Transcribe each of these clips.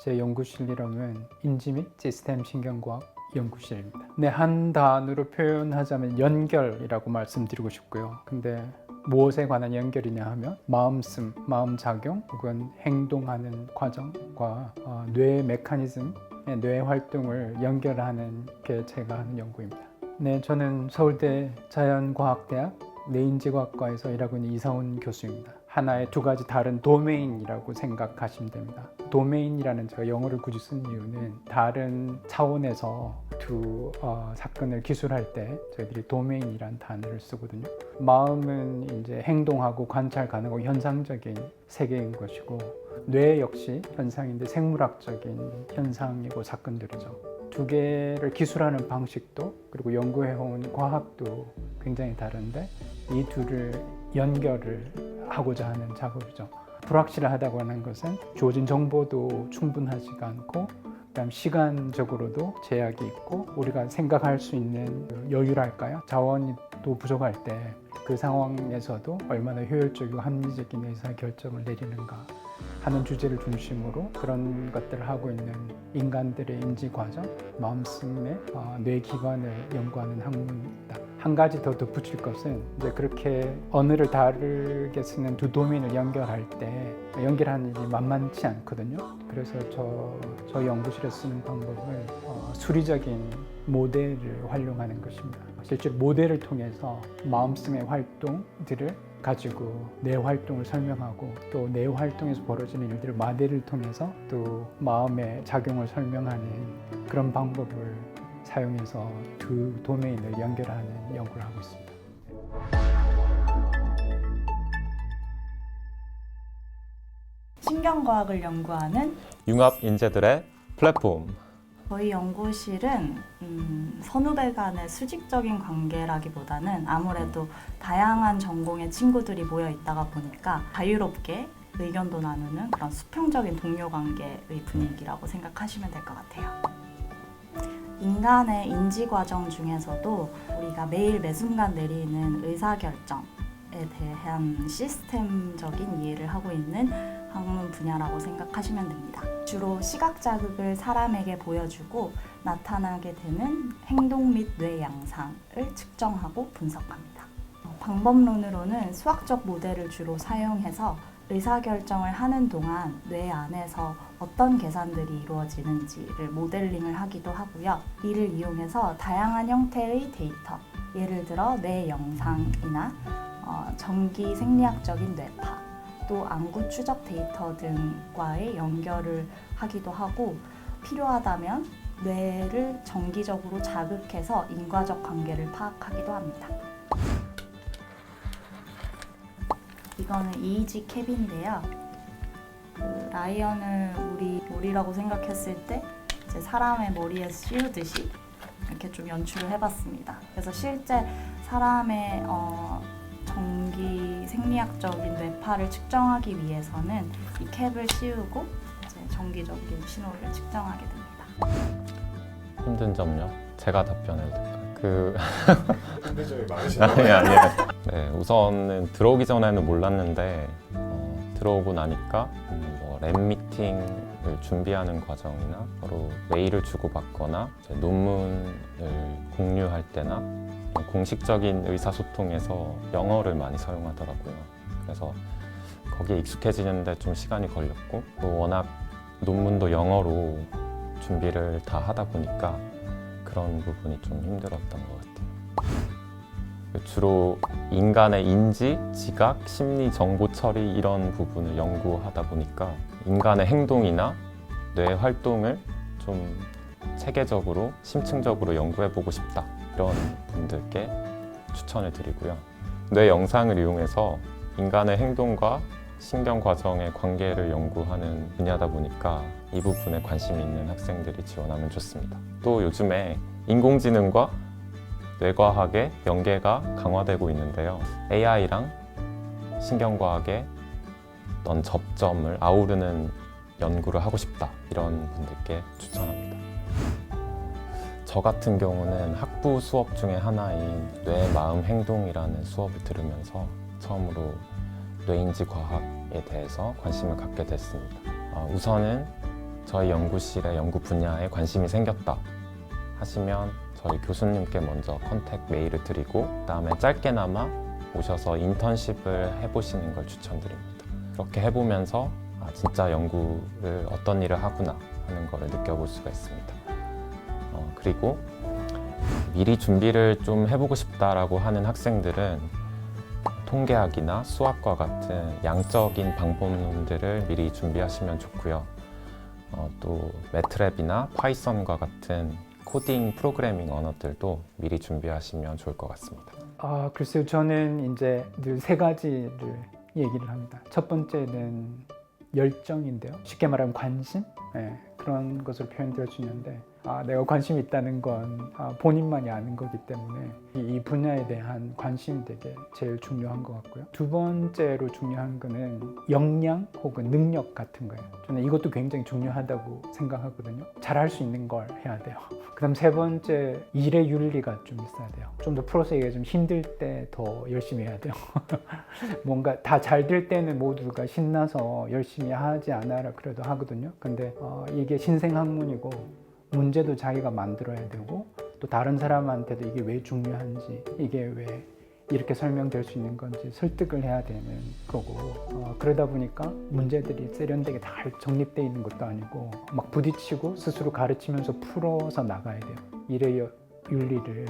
제 연구실 이름은 인지 및 시스템 신경과학 연구실입니다. 네, 한 단어로 표현하자면 연결이라고 말씀드리고 싶고요. 근데 무엇에 관한 연결이냐 하면 마음씀, 마음작용 혹은 행동하는 과정과 어, 뇌 메커니즘, 뇌 활동을 연결하는 게 제가 하는 연구입니다. 네, 저는 서울대 자연과학대학 뇌인지과학과에서 일하고 있는 이사훈 교수입니다. 하나의 두 가지 다른 도메인이라고 생각하시면 됩니다. 도메인이라는 제가 영어를 굳이 쓴 이유는 다른 차원에서 두 어, 사건을 기술할 때 저희들이 도메인이라는 단어를 쓰거든요. 마음은 이제 행동하고 관찰 가능하고 현상적인 세계인 것이고 뇌 역시 현상인데 생물학적인 현상이고 사건들이죠. 두 개를 기술하는 방식도 그리고 연구해온 과학도 굉장히 다른데 이 둘을 연결을 하고자 하는 작업이죠. 불확실하다고 하는 것은 주어진 정보도 충분하지가 않고 그다음 시간적으로도 제약이 있고 우리가 생각할 수 있는 여유랄까요? 자원이 또 부족할 때 그 상황에서도 얼마나 효율적이고 합리적인 의사 결정을 내리는가 하는 주제를 중심으로 그런 것들을 하고 있는 인간들의 인지 과정, 마음씀의 어, 뇌 기관을 연구하는 학문입니다. 한 가지 더 덧붙일 것은 이제 그렇게 언어를 다르게 쓰는 두 도면을 연결할 때 연결하는 일이 만만치 않거든요. 그래서 저, 저 연구실에 쓰는 방법은 어, 수리적인 모델을 활용하는 것입니다. 실제로 모델을 통해서 마음씀의 활동들을 가지고 내 활동을 설명하고 또 내 활동에서 벌어지는 일들을 마대를 통해서 또 마음의 작용을 설명하는 그런 방법을 사용해서 두 도메인을 연결하는 연구를 하고 있습니다. 신경과학을 연구하는 융합 인재들의 플랫폼. 저희 연구실은 음, 선후배 간의 수직적인 관계라기보다는 아무래도 다양한 전공의 친구들이 모여 있다가 보니까 자유롭게 의견도 나누는 그런 수평적인 동료 관계의 분위기라고 생각하시면 될 것 같아요. 인간의 인지 과정 중에서도 우리가 매일 매 순간 내리는 의사 결정에 대한 시스템적인 이해를 하고 있는 학문 분야라고 생각하시면 됩니다. 주로 시각 자극을 사람에게 보여주고 나타나게 되는 행동 및 뇌 양상을 측정하고 분석합니다. 어, 방법론으로는 수학적 모델을 주로 사용해서 의사결정을 하는 동안 뇌 안에서 어떤 계산들이 이루어지는지를 모델링을 하기도 하고요. 이를 이용해서 다양한 형태의 데이터, 예를 들어 뇌 영상이나 어, 전기 생리학적인 뇌파, 또 안구 추적 데이터 등과의 연결을 하기도 하고 필요하다면 뇌를 정기적으로 자극해서 인과적 관계를 파악하기도 합니다. 이거는 이이지 캡인데요. 그 라이언을 우리 머리라고 생각했을 때 이제 사람의 머리에 씌우듯이 이렇게 좀 연출을 해봤습니다. 그래서 실제 사람의 어, 전기 생리학적인 뇌파를 측정하기 위해서는 이 캡을 씌우고 이제 정기적인 신호를 측정하게 됩니다. 힘든 점요? 제가 답변해도 될까요? 그 많으시네요. 아니 아니에요. 네, 우선은 들어오기 전에는 몰랐는데 어, 들어오고 나니까 음, 뭐랩 미팅을 준비하는 과정이나 서로 메일을 주고받거나 이제 논문을 공유할 때나 공식적인 의사소통에서 영어를 많이 사용하더라고요. 그래서 거기에 익숙해지는데 좀 시간이 걸렸고 또 워낙 논문도 영어로 준비를 다 하다 보니까 그런 부분이 좀 힘들었던 것 같아요. 주로 인간의 인지, 지각, 심리, 정보 처리 이런 부분을 연구하다 보니까 인간의 행동이나 뇌 활동을 좀 체계적으로 심층적으로 연구해 보고 싶다 이런 분들께 추천을 드리고요. 뇌 영상을 이용해서 인간의 행동과 신경 과정의 관계를 연구하는 분야다 보니까 이 부분에 관심 있는 학생들이 지원하면 좋습니다. 또 요즘에 인공지능과 뇌과학의 연계가 강화되고 있는데요. AI랑 신경과학의 어떤 접점을 아우르는 연구를 하고 싶다 이런 분들께 추천합니다. 저 같은 경우는 학부 수업 중에 하나인 뇌, 마음, 행동이라는 수업을 들으면서 처음으로 뇌인지 과학에 대해서 관심을 갖게 됐습니다. 아, 우선은 저희 연구실의 연구 분야에 관심이 생겼다 하시면 저희 교수님께 먼저 컨택 메일을 드리고 그다음에 짧게나마 오셔서 인턴십을 해보시는 걸 추천드립니다. 그렇게 해보면서 아, 진짜 연구를 어떤 일을 하구나 하는 거를 느껴볼 수가 있습니다. 어, 그리고 미리 준비를 좀 해보고 싶다라고 하는 학생들은 통계학이나 수학과 같은 양적인 방법론들을 미리 준비하시면 좋고요. 어, 또 매트랩이나 파이썬과 같은 코딩 프로그래밍 언어들도 미리 준비하시면 좋을 것 같습니다. 아, 글쎄요. 저는 이제 늘 세 가지를 얘기를 합니다. 첫 번째는 열정인데요. 쉽게 말하면 관심? 예, 그런 것을 표현되어 주는데 아, 내가 관심이 있다는 건 아, 본인만이 아는 거기 때문에 이, 이 분야에 대한 관심이 되게 제일 중요한 것 같고요. 두 번째로 중요한 거는 역량 혹은 능력 같은 거예요. 저는 이것도 굉장히 중요하다고 생각하거든요. 잘할 수 있는 걸 해야 돼요. 그다음 세 번째 일의 윤리가 좀 있어야 돼요. 좀 더 프로세스가 좀 힘들 때 더 열심히 해야 돼요. 뭔가 다 잘 될 때는 모두가 신나서 열심히 하지 않아라 그래도 하거든요. 근데 어, 이게 신생 학문이고 문제도 자기가 만들어야 되고 또 다른 사람한테도 이게 왜 중요한지 이게 왜 이렇게 설명될 수 있는 건지 설득을 해야 되는 거고 어, 그러다 보니까 문제들이 세련되게 다 정립되어 있는 것도 아니고 막 부딪히고 스스로 가르치면서 풀어서 나가야 돼요. 일의 여- 윤리를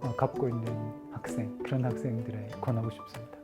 어, 갖고 있는 학생 그런 학생들에 권하고 싶습니다.